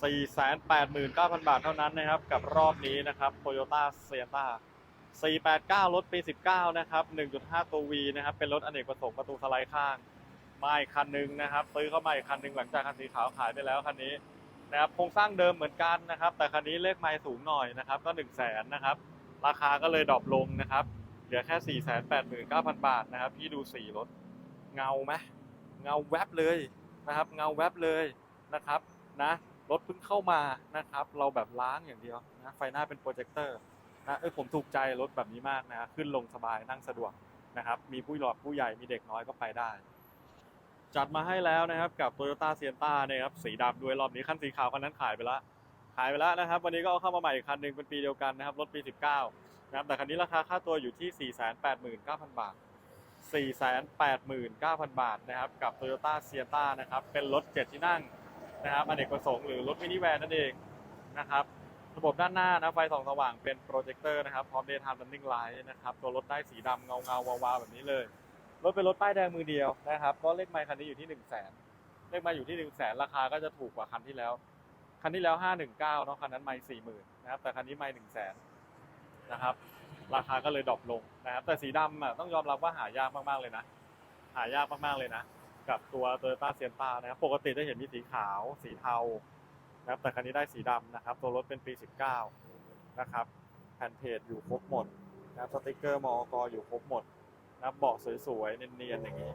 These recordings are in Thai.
489,000 บาทเท่านั้นนะครับ กับรอบนี้นะครับ Toyota Sienna 489 รถปี 19 นะครับ 1.5 ตัว V นะครับ เป็นรถอเนกประสงค์ประตูสไลด์ข้าง มาอีกคันหนึ่งนะครับ ซื้อเข้ามาอีกคันหนึ่งหลังจากคันสีขาวขายไปแล้วคันนี้นะครับโครงสร้างเดิมเหมือนกันนะครับ แต่คันนี้เลขไมล์สูงหน่อยนะครับ ก็ 1 0 0 0 0แสนนะครับ ราคาก็เลยดรอปลงนะครับ เหลือแค่ 489,000 บาทนะครับ พี่ดูสีรถ เงาไหมเงาแวบเลยนะครับ เงาแวบเลยนะครับนะ รถเพิ่งเข้ามานะครับ เราแบบล้างอย่างเดียวนะไฟหน้าเป็นโปรเจคเตอร์นะเออผมถูกใจรถแบบนี้มากนะขึ้นลงสบายนั่งสะดวกนะครับ มีผู้หลอดผู้ใหญ่มีเด็กน้อยก็ไปได้ จัดมาให้แล้วนะครับกับ Toyota Sienna นะครับสีดำด้วยรอบนี้คันสีขาวคันนั้นขายไปแล้วขายไปแล้วนะครับ วันนี้ก็เอาเข้ามาใหม่อีกคันหนึ่งเป็นปีเดียวกันนะครับรถปี 19นะครับแต่คันนี้ราคาค่าตัวอยู่ที่ 489,000 บาท 489,000 บาทนะครับกับ Toyota Sienna นะครับเป็นรถ 7 ที่นั่ง นะครับอเนกประสงค์หรือรถมินิแวนนั่นเองนะครับระบบด้านหน้านะไฟส่องสว่างเป็นโปรเจคเตอร์นะครับพร้อม daytime running light นะครับตัวรถได้สีดำเงาเงาวาวๆแบบนี้เลยรถเป็นรถป้ายแดงมือเดียวนะครับก็เลขไมล์คันนี้อยู่ที่1 0 0 0 0แสนเลขไมล์อยู่ที่1 0 0 0 0แสนราคาก็จะถูกกว่าคันที่แล้ว คันที่แล้ว 519เนาะคันนั้นไมล์40,000นนะครับแต่คันนี้ไมล์1 0 0 0 0แสนนะครับราคาก็เลยดรอปลงนะครับแต่สีดำอะต้องยอมรับว่าหายากมากๆเลยนะ หายากมากๆเลยนะ กับตัว Toyota Sienna นะครับ ปกติจะเห็นมีสีขาว สีเทานะครับ แต่คันนี้ได้สีดำนะครับ ตัวรถเป็นปี 19 นะครับ แผ่นเพจอยู่ครบหมดนะครับสติกเกอร์มอกอยู่ครบหมดนะครับเบาะสวยๆ เนียนๆ อย่างนี้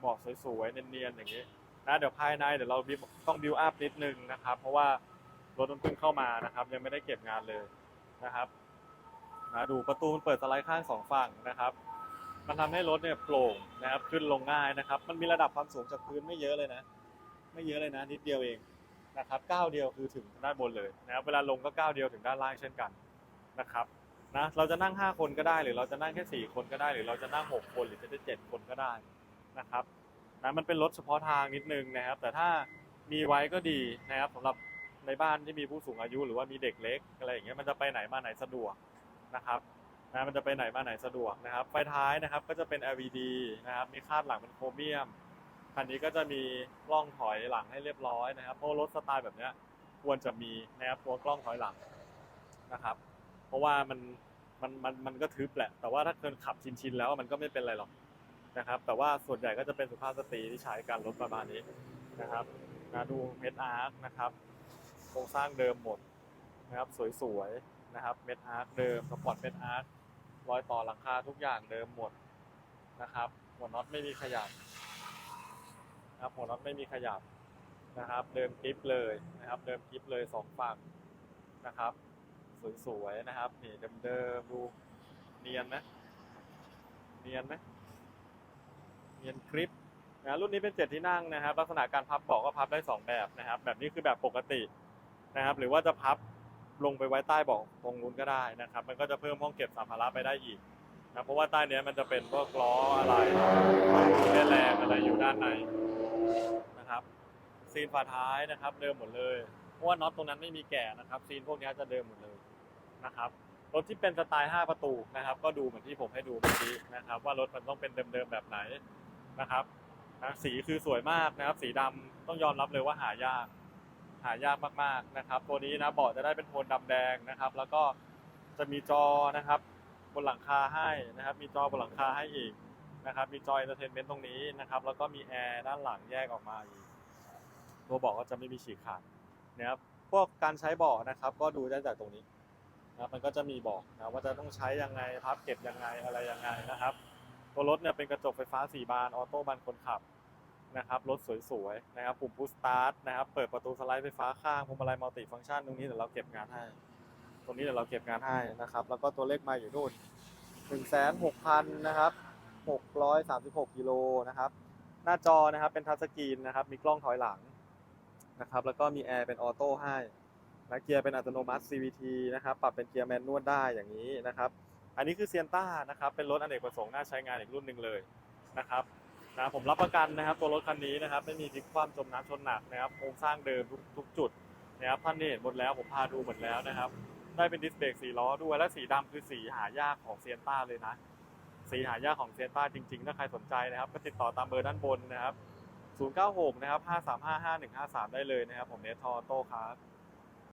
เบาะสวยๆ เนียนๆ อย่างนี้นะเดี๋ยวภายในเดี๋ยวเราต้องบิวอัพนิดนึงนะครับ เพราะว่ารถมันเพิ่งเข้ามานะครับ ยังไม่ได้เก็บงานเลยนะครับนะดูประตูมันเปิดสไลด์ข้างสองฝั่งนะครับ มันทำให้รถเนี่ยโปร่งนะครับขึ้นลงง่ายนะครับ มันมีระดับความสูงจากพื้นไม่เยอะเลยนะ ไม่เยอะเลยนะ นิดเดียวเองนะครับก้าวเดียวคือถึงด้านบนเลยนะครับเวลาลงก็ก้าวเดียวถึงด้านล่างเช่นกันนะครับนะเราจะนั่ง 5 คนก็ได้หรือเราจะนั่งแค่ 4 คนก็ได้ หรือเราจะนั่ง 6 คนหรือจะได้7คนก็ได้นะครับนะมันเป็นรถเฉพาะทางนิดนึงนะครับ แต่ถ้ามีไว้ก็ดีนะครับสำหรับในบ้านที่มีผู้สูงอายุหรือว่ามีเด็กเล็กอะไรอย่างเงี้ยมันจะไปไหนมาไหนสะดวกนะครับ นะมันจะไปไหนมาไหนสะดวกนะครับ ไฟท้ายนะครับก็จะเป็น LED นะครับ มีคาดหลังเป็นโครเมียม คันนี้ก็จะมีกล้องถอยหลังให้เรียบร้อยนะครับ เพราะรถสไตล์แบบนี้ควรจะมีนะครับตัวกล้องถอยหลังนะครับ เพราะว่ามันมันมันมันก็ทึบแหละ แต่ว่าถ้าเกินขับชินๆแล้วมันก็ไม่เป็นไรหรอกนะครับ แต่ว่าส่วนใหญ่ก็จะเป็นสุภาพสตรีที่ใช้การรถประมาณนี้นะครับนะดูเมดอาร์คนะครับ โครงสร้างเดิมหมดนะครับ สวยๆ นะครับเม็ดอาร์คเดิมสปอร์ตเม็ดอาร์ครอยต่อหลังคาทุกอย่างเดิมหมดนะครับหัวน็อตไม่มีขยับนะครับหัวน็อตไม่มีขยับนะครับ เดิมกริปเลยนะครับ เดิมกริปเลยสองฝั่งนะครับ สวยๆนะครับนี่เดิมๆดูเนียนไหมเนียนไหมเนียนกริปนะรุ่นนี้เป็นเจ็ดที่นั่งนะครับ ลักษณะการพับเบาะก็พับได้สองแบบนะครับ แบบนี้คือแบบปกตินะครับ หรือว่าจะพับ ลงไปไว้ใต้เบาะตรงนู้นก็ได้นะครับ มันก็จะเพิ่มห้องเก็บสัมภาระไปได้อีกนะเพราะว่าใต้เนี้ยมันจะเป็นพวกล้ออะไรเล่นแรงอะไรอยู่ด้านในนะครับ ซีนฝาท้ายนะครับ เดิมหมดเลยเพราะว่าน็อตตรงนั้นไม่มีแก่นะครับ ซีนพวกนี้จะเดิมหมดเลยนะครับรถที่เป็นสไตล์ 5 ประตูนะครับ ก็ดูเหมือนที่ผมให้ดูเมื่อกี้นะครับ ว่ารถมันต้องเป็นเดิมๆแบบไหนนะครับนะสีคือสวยมากนะครับ สีดำต้องยอมรับเลยว่าหายาก หายากมากๆนะครับ ตัวนี้นะเบาะจะได้เป็นโทนดำแดงนะครับ แล้วก็จะมีจอนะครับบนหลังคาให้นะครับ มีจอบนหลังคาให้อีกนะครับ มีจอ entertainment ตรงนี้นะครับ แล้วก็มีแอร์ด้านหลังแยกออกมาอีก ตัวเบาะก็จะไม่มีฉีกขาดนะครับพวกการใช้เบาะนะครับ ก็ดูได้จากตรงนี้นะครับมันก็จะมีบอกนะว่าจะต้องใช้ยังไงพับเก็บยังไงอะไรยังไงนะครับ ตัวรถเนี่ยเป็นกระจกไฟฟ้า 4 บานออโต้บานคนขับ นะครับรถสวยๆนะครับปุ่มพุชสตาร์ทนะครับเปิดประตูสไลด์ไฟฟ้าข้างพวงมาลัยมัลติฟังก์ชันตรงนี้เดี๋ยวเราเก็บงานให้ ตรงนี้เดี๋ยวเราเก็บงานให้นะครับ แล้วก็ตัวเลขมาอยู่นู่น1 6 0 0 0นะครับ636กิโลนะครับหน้าจอนะครับเป็นทัชสกรีนนะครับมีกล้องถอยหลังนะครับแล้วก็มีแอร์เป็นออโต้ให้นะเกียร์เป็นอัตโนมัติ CVT นะครับปรับเป็นเกียร์แมนนวลได้อย่างนี้นะครับอันนี้คือเซียนต้านะครับเป็นรถอเนกประสงค์น่าใช้งานอีกรุ่นหนึ่งเลยนะครับ นะผมรับประกันนะครับตัวรถคันนี้นะครับไม่มีพลิกคว่ำจมน้ำชนหนักนะครับโครงสร้างเดิมทุกทุกจุดนะครับท่านนี่เห็นหมดแล้วผมพาดูหมดแล้วนะครับ ได้เป็นดิสเบรกสีล้อด้วยและสีดำคือสีหายากของเซียนต้าเลยนะ สีหายากของเซียนต้าจริงๆ ถ้าใครสนใจนะครับ ก็ติดต่อตามเบอร์ด้านบนนะครับ096นะครับ535 5153 ได้เลยนะครับผมเนททอโต้ครับ